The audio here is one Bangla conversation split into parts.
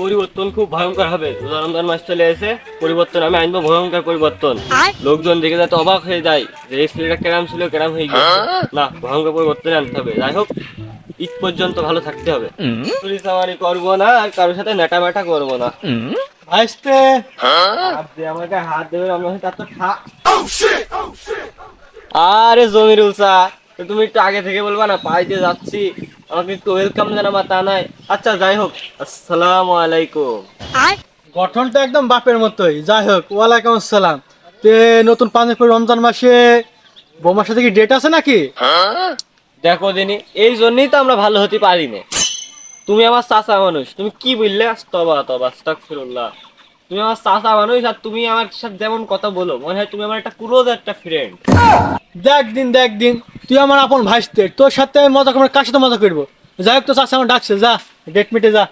পরিবর্তন খুব ভয়ঙ্কর হবে। রোজা রমজান মাস চলে এসে পরিবর্তন আমি আনব ভয়ঙ্কর পরিবর্তন। লোকজন দেখে যাতে অবাক হয়ে যায় যে এই ছেলেটা কেরাম ছিল কেরাম হয়ে গেছে না ভয়ঙ্কর পরিবর্তন আনতে হবে। যাই হোক ঈদ পর্যন্ত ভালো থাকতে হবে। চুরি চামারি করব না আর কারোর সাথে নেটা মেটা করব না। হাত আমাকে হাত দেবে আমার আরে জমির উলসা তুমি একটু আগে থেকে বলবা না পাইতে যাচ্ছি। আমাকে একটু ওয়েলকাম জানাবা তা নাই। আচ্ছা যাই হোক আসসালামু আলাইকুম। গঠনটা একদম বাপের মতোই। যাই হোক ওয়ালাইকুম আসসালাম। তে নতুন পাঞ্জাবি রমজান মাসে বোমার সাথে কি ডেট আছে নাকি? দেখো দিনি এই জন্যই তো আমরা ভালো হতে পারি না। তুমি আমার চাচা মানুষ তুমি কি বললে? তবা তবা আস্তাগফিরুল্লাহ। তুমি আমার চাচা মানুষ আর তুমি আমার সাথে যেমন কথা বলো মনে হয় তুমি আমার একটা ক্লোজ একটা ফ্রেন্ড দেখ দিন দেখ দিন তুই আমার আপন ভাইস্তে তোর সাথে আমি মজা করব কার সাথে মজা করব? যাই হোক তো চাষা আমার ডাকছে যা ডেট মিটে যা।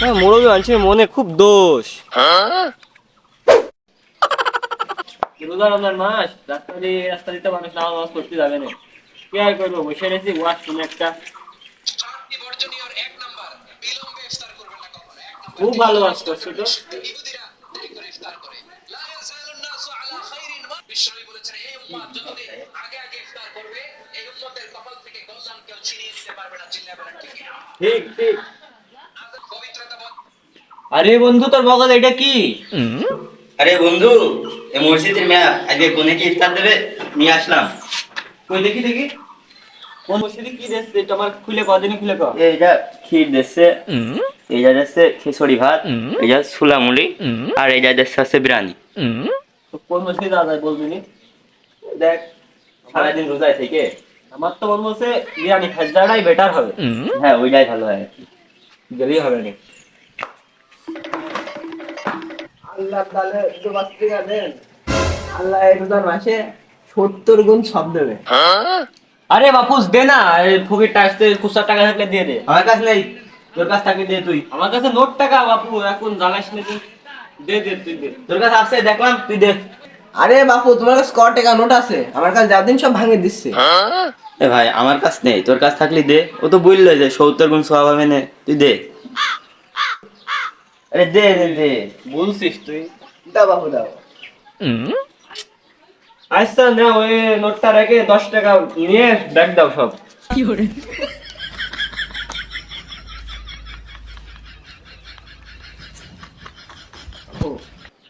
হ্যাঁ মানুষের মনে খুব দোষ। রোজা রমজান মাস? মানুষ নামাজ নামাজ পড়তে যাবে না। কি আর করব? বসে রেখেছি ওয়াশ শুনে একটা। খুব ভালো ওয়াশ করছ তো বিশ্বনবী বলেছেন এই উম্মাত যতদিন আগে আগে ইফতার করবে এই উম্মতের কপাল থেকে কল্যাণ কেউ ছিনিয়ে নিতে পারবে না চিল্লাবে না ঠিক ঠিক। ঠিক পবিত্রতা আরে বন্ধু তোর বগল এটা কি? আরে বন্ধু এই মসজিদের মেয়া আজকে কোনে কি ইফতার দেবে? নিয়ে আসলাম। কই দেখি দেখি। কোন মসজিদে কি দেখছে তোমার খুলে কদিনই খুলে কর এইটা ক্ষীর দিচ্ছে এইটা দিচ্ছে খিচুড়ি ভাত এইটা সুলামুলি আর এইটা দিচ্ছে হচ্ছে বিরিয়ানি। তো কোন মসজিদে যাওয়া যায় বলবি নি? দেখ সারাদিন রোজায় থেকে। আমার তো মনে হচ্ছে বিরিয়ানি খাজদাটাই বেটার হবে। হ্যাঁ ওইটাই ভালো হয় গেলেই হবে না। আল্লাহ তাহলে দেন আল্লাহ এই রোজার মাসে সত্তর গুণ সব দেবে। আরে বাপুস দে না এই ফকিরটা আসতে খুচরা টাকা থাকলে দিয়ে দে। আমার কাছে নেই। তোর কাছ থাকলে দে তুই। আমার কাছে নোট টাকা বাপু এখন জানাস না তুই দে দে তুই দে। তোর কাছে আসছে দেখলাম তুই দে। আরে বাপু তোমার কাছে স্কট টাকা নোট আছে। আমার কাছে যা দিন সব ভাঙে দিচ্ছে। এ ভাই আমার কাছ নেই। তোর কাছ থাকলে দে। ও তো বলল যে সত্তর গুণ সব হবে না। তুই দে। আরে দে দে দে। বলছিস তুই? দাও বাপু দাও। আচ্ছা না ওই নোটটা রেখে দশ টাকা নিয়ে ব্যাগ দাও সব।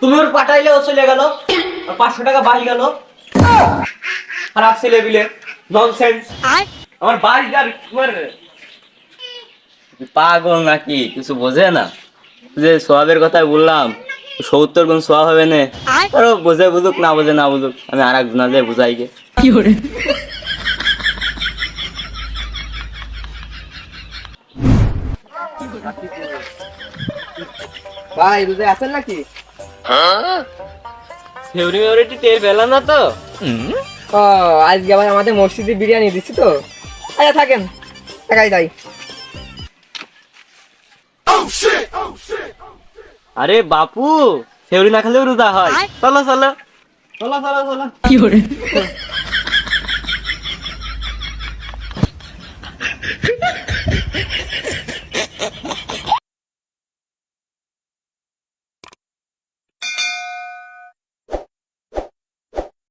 তুমি ওর পাঠাইলে ও চলে গেল। আর পাঁচশো টাকা বাড়ি গেল। খারাপ ছেলে বিলে ননসেন্স আমার বাড়ি যার তোমার পাগল নাকি? কিছু বোঝে না। যে সোয়াবের কথাই বললাম সত্তর গুণ সোয়াব হবে না। আরও বোঝে বুঝুক না বোঝে না বুঝুক আমি আর এক জনা দিয়ে বুঝাই গে ভাই রোজা আছেন নাকি? সেউরি মেউরিটি টের পেলাম না তো। ও আজকে আবার আমাদের মসজিদে বিরিয়ানি দিচ্ছি তো। আচ্ছা থাকেন। একাই যাই আরে বাপু ফেউরি না খেলেও রোজা হয়। চলো চলো। চলো চলো চলো।